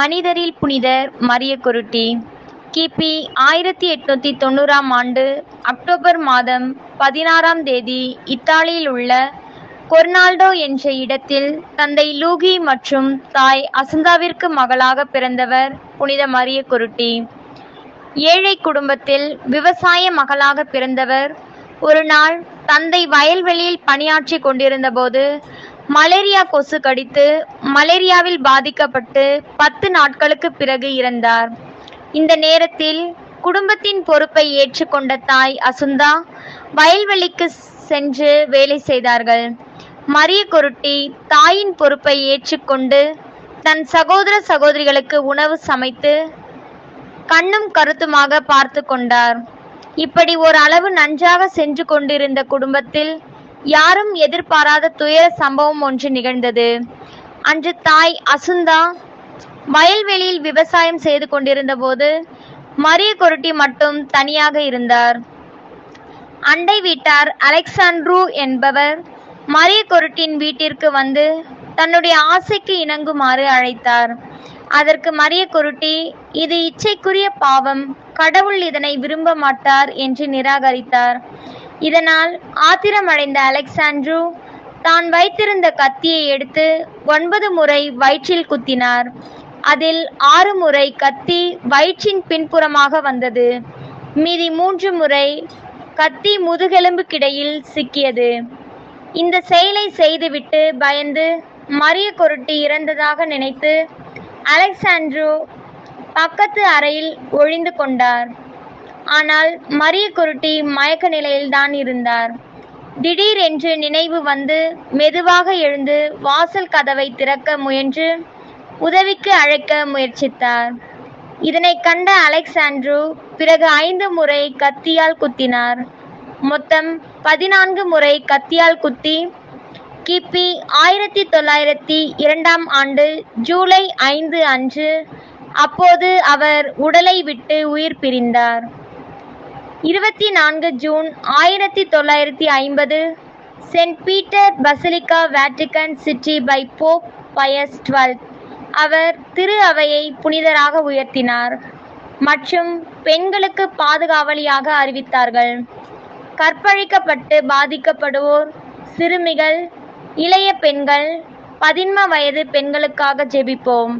மனிதரில் புனிதர் மரிய குருட்டி. கிபி ஆயிரத்தி எட்நூத்தி தொண்ணூறாம் ஆண்டு அக்டோபர் மாதம் பதினாறாம் தேதி இத்தாலியில் உள்ள கொர்னால்டோ என்ற இடத்தில் தந்தை லூகி மற்றும் தாய் அசந்தாவிற்கு மகளாக பிறந்தவர் புனித மரிய குருட்டி. ஏழை குடும்பத்தில் விவசாய மகளாக பிறந்தவர். ஒரு நாள் தந்தை வயல்வெளியில் பணியாற்றி கொண்டிருந்தபோது மலேரியா கொசு கடித்து மலேரியாவில் பாதிக்கப்பட்டு பத்து நாட்களுக்கு பிறகு இறந்தார். இந்த நேரத்தில் குடும்பத்தின் பொறுப்பை ஏற்றுக்கொண்ட தாய் அசுந்தா வயல்வெளிக்கு சென்று வேலை செய்தார்கள். மரிய கொருட்டி தாயின் பொறுப்பை ஏற்றுக்கொண்டு தன் சகோதர சகோதரிகளுக்கு உணவு சமைத்து கண்ணும் கருத்துமாக பார்த்து கொண்டார். இப்படி ஒரு அளவு நன்றாக சென்று கொண்டிருந்த குடும்பத்தில் யாரும் எதிர்பாராத துயர சம்பவம் ஒன்று நிகழ்ந்தது. அன்று தாய் அசுந்தா வயல்வெளியில் விவசாயம் செய்து கொண்டிருந்த போது மரிய கொருட்டி மட்டும் தனியாக இருந்தார். அண்டை வீட்டார் அலெக்சாண்ட்ரூ என்பவர் மரிய கொருட்டின் வீட்டிற்கு வந்து தன்னுடைய ஆசைக்கு இணங்குமாறு அழைத்தார். அதற்கு மரிய குருட்டி இது இச்சைக்குரிய பாவம். கடவுள் இதனை விரும்ப மாட்டார் என்று நிராகரித்தார். இதனால் ஆத்திரமடைந்த அலெக்சாண்ட்ரு தான் வைத்திருந்த கத்தியை எடுத்து ஒன்பது முறை வயிற்றில் குத்தினார். அதில் ஆறு முறை கத்தி வயிற்றின் பின்புறமாக வந்தது. மீதி மூன்று முறை கத்தி முதுகெலும்புக்கிடையில் சிக்கியது. இந்த செயலை செய்துவிட்டு பயந்து மரிய கொருட்டி இறந்ததாக நினைத்து அலெக்சாண்ட்ரூ பக்கத்து அறையில் ஒழிந்து கொண்டார். ஆனால் மரிய குருட்டி மயக்க நிலையில்தான் இருந்தார். திடீரென்று நினைவு வந்து மெதுவாக எழுந்து வாசல் கதவை திறக்க முயன்று உதவிக்கு அழைக்க முயற்சித்தார். இதனை கண்ட அலெக்சாண்ட்ரு பிறகு ஐந்து முறை கத்தியால் குத்தினார். மொத்தம் பதினான்கு முறை கத்தியால் குத்தி கிபி ஆயிரத்தி தொள்ளாயிரத்தி இரண்டாம் ஆண்டு ஜூலை ஐந்து அன்று அப்போது அவர் உடலை விட்டு உயிர் பிரிந்தார். இருபத்தி நான்கு ஜூன் ஆயிரத்தி தொள்ளாயிரத்தி ஐம்பது Saint Peter Basilica Vatican City by Pope Pius twelfth. அவர் திரு அவையை புனிதராக உயர்த்தினார் மற்றும் பெண்களுக்கு பாதுகாவலியாக அறிவித்தார்கள். கற்பழிக்கப்பட்டு பாதிக்கப்படுவோர் சிறுமிகள் இளைய பெண்கள் பதின்ம வயது பெண்களுக்காக ஜெபிப்போம்.